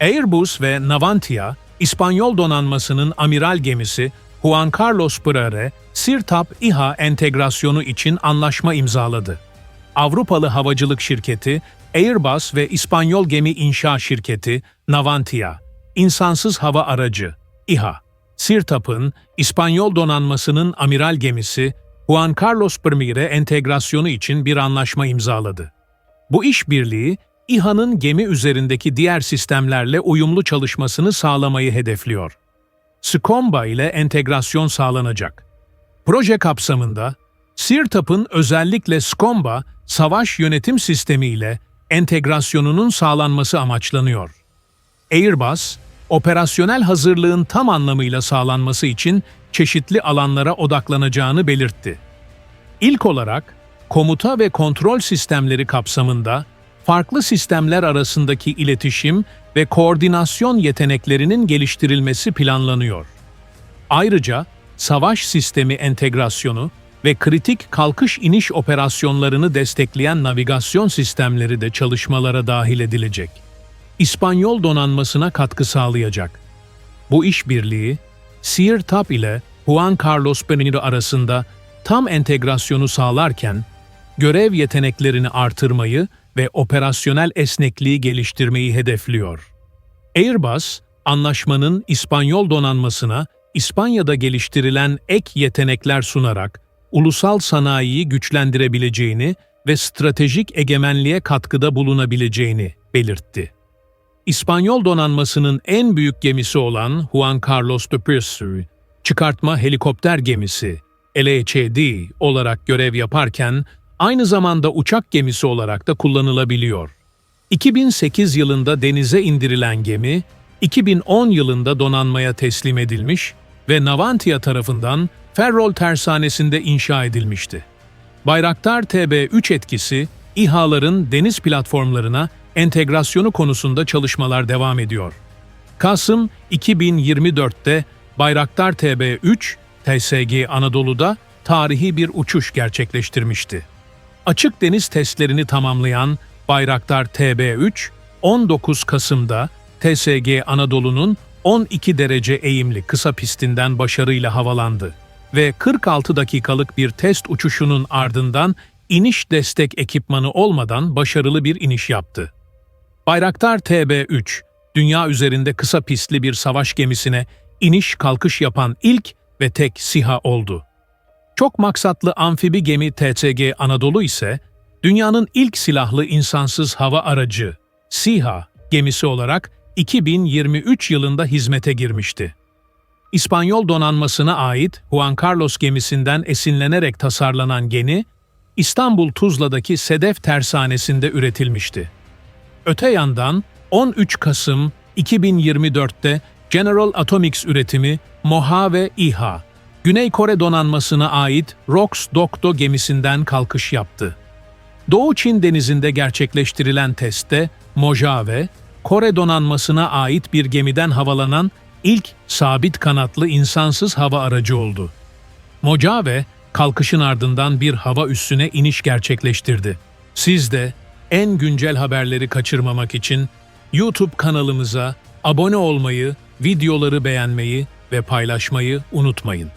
Airbus ve Navantia, İspanyol donanmasının amiral gemisi Juan Carlos Brare, Sirtap İHA entegrasyonu için anlaşma imzaladı. Avrupalı havacılık şirketi Airbus ve İspanyol gemi inşa şirketi Navantia, insansız hava aracı İHA, Sirtap'ın İspanyol donanmasının amiral gemisi Juan Carlos Brmire entegrasyonu için bir anlaşma imzaladı. Bu işbirliği, İHA'nın gemi üzerindeki diğer sistemlerle uyumlu çalışmasını sağlamayı hedefliyor. SCOMBA ile entegrasyon sağlanacak. Proje kapsamında, SIRTAP'ın özellikle SCOMBA savaş yönetim sistemi ile entegrasyonunun sağlanması amaçlanıyor. Airbus, operasyonel hazırlığın tam anlamıyla sağlanması için çeşitli alanlara odaklanacağını belirtti. İlk olarak, komuta ve kontrol sistemleri kapsamında farklı sistemler arasındaki iletişim ve koordinasyon yeteneklerinin geliştirilmesi planlanıyor. Ayrıca savaş sistemi entegrasyonu ve kritik kalkış iniş operasyonlarını destekleyen navigasyon sistemleri de çalışmalara dahil edilecek. İspanyol donanmasına katkı sağlayacak. Bu işbirliği, SIRTAP ile Juan Carlos Benito arasında tam entegrasyonu sağlarken, görev yeteneklerini artırmayı ve operasyonel esnekliği geliştirmeyi hedefliyor. Airbus, anlaşmanın İspanyol donanmasına İspanya'da geliştirilen ek yetenekler sunarak ulusal sanayiyi güçlendirebileceğini ve stratejik egemenliğe katkıda bulunabileceğini belirtti. İspanyol donanmasının en büyük gemisi olan Juan Carlos de Pizarro, çıkartma helikopter gemisi LHD olarak görev yaparken aynı zamanda uçak gemisi olarak da kullanılabiliyor. 2008 yılında denize indirilen gemi, 2010 yılında donanmaya teslim edilmiş ve Navantia tarafından Ferrol Tersanesi'nde inşa edilmişti. Bayraktar TB3 etkisi, İHA'ların deniz platformlarına entegrasyonu konusunda çalışmalar devam ediyor. Kasım 2024'te Bayraktar TB3, TSG Anadolu'da tarihi bir uçuş gerçekleştirmişti. Açık deniz testlerini tamamlayan Bayraktar TB3, 19 Kasım'da TSG Anadolu'nun 12 derece eğimli kısa pistinden başarıyla havalandı ve 46 dakikalık bir test uçuşunun ardından iniş destek ekipmanı olmadan başarılı bir iniş yaptı. Bayraktar TB3, dünya üzerinde kısa pistli bir savaş gemisine iniş kalkış yapan ilk ve tek SİHA oldu. Çok maksatlı amfibi gemi TCG Anadolu ise dünyanın ilk silahlı insansız hava aracı SİHA gemisi olarak 2023 yılında hizmete girmişti. İspanyol donanmasına ait Juan Carlos gemisinden esinlenerek tasarlanan gemi, İstanbul Tuzla'daki Sedef Tersanesi'nde üretilmişti. Öte yandan 13 Kasım 2024'te General Atomics üretimi MOHA ve İHA, Güney Kore donanmasına ait ROX Dokdo gemisinden kalkış yaptı. Doğu Çin denizinde gerçekleştirilen testte Mojave, Kore donanmasına ait bir gemiden havalanan ilk sabit kanatlı insansız hava aracı oldu. Mojave, kalkışın ardından bir hava üssüne iniş gerçekleştirdi. Siz de en güncel haberleri kaçırmamak için YouTube kanalımıza abone olmayı, videoları beğenmeyi ve paylaşmayı unutmayın.